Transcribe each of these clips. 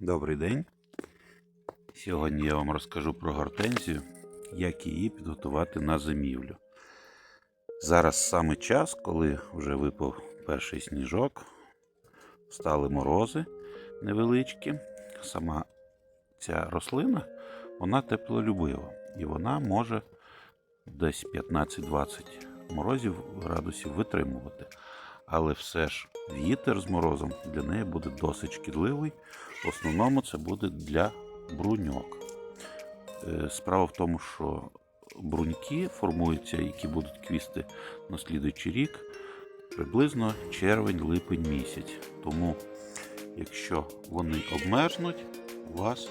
Добрий день. Сьогодні я вам розкажу про гортензію, як її підготувати на зимівлю. Зараз саме час, коли вже випав перший сніжок, стали морози невеличкі. Сама ця рослина вона теплолюбива і вона може десь 15-20 морозів градусів витримувати. Але все ж вітер з морозом для неї буде досить шкідливий. В основному це буде для бруньок. Е, Справа в тому, що бруньки формуються, які будуть квісти на слідуючий рік, приблизно червень-липень місяць. Тому, якщо вони обмерзнуть, у вас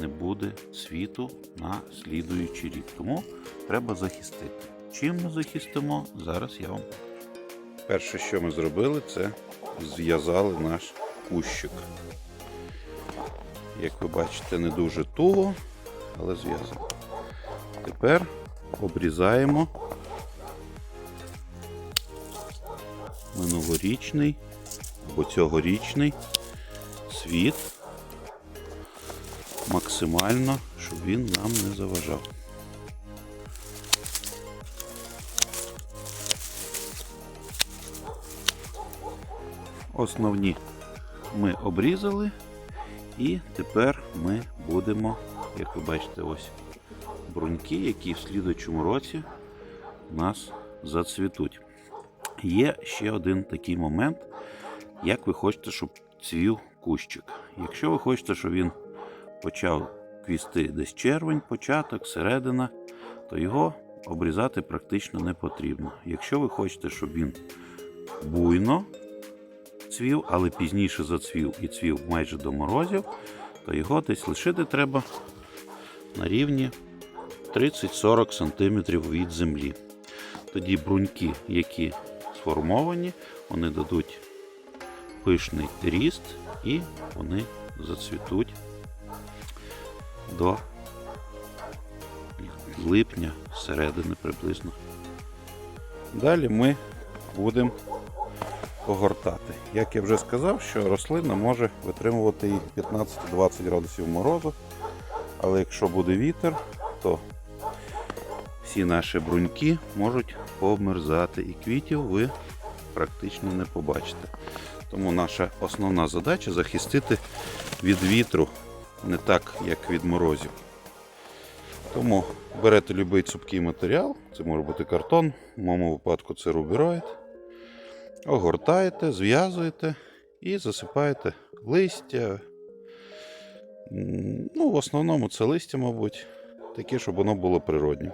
не буде світу на слідуючий рік. Тому треба захистити. Чим ми захистимо, зараз я вам покажу. Перше, що ми зробили, це зв'язали наш кущик. Як ви бачите, не дуже туго, але зв'язано. Тепер обрізаємо минулорічний або цьогорічний світ максимально, щоб він нам не заважав. Основні ми обрізали, і тепер ми будемо, як ви бачите, ось бруньки, які в слідуючому році у нас зацвітуть. Є ще один такий момент, як ви хочете, щоб цвів кущик. Якщо ви хочете, щоб він почав квісти десь червень, початок, середина, то його обрізати практично не потрібно. Якщо ви хочете, щоб він буйно цвів, але пізніше зацвів і цвів майже до морозів, то його десь лишити треба на рівні 30-40 см від землі. Тоді бруньки, які сформовані, вони дадуть пишний ріст і вони зацвітуть до липня, середини приблизно. Далі ми будемо погортати. Як я вже сказав, що рослина може витримувати і 15-20 градусів морозу, але якщо буде вітер, то всі наші бруньки можуть померзати і квітів ви практично не побачите. Тому наша основна задача захистити від вітру не так, як від морозів. Тому берете будь-який цупкий матеріал, це може бути картон, в моєму випадку це рубіроїд. Огортаєте, зв'язуєте і засипаєте листя. Ну, в основному це листя, мабуть, таке, щоб воно було природнє.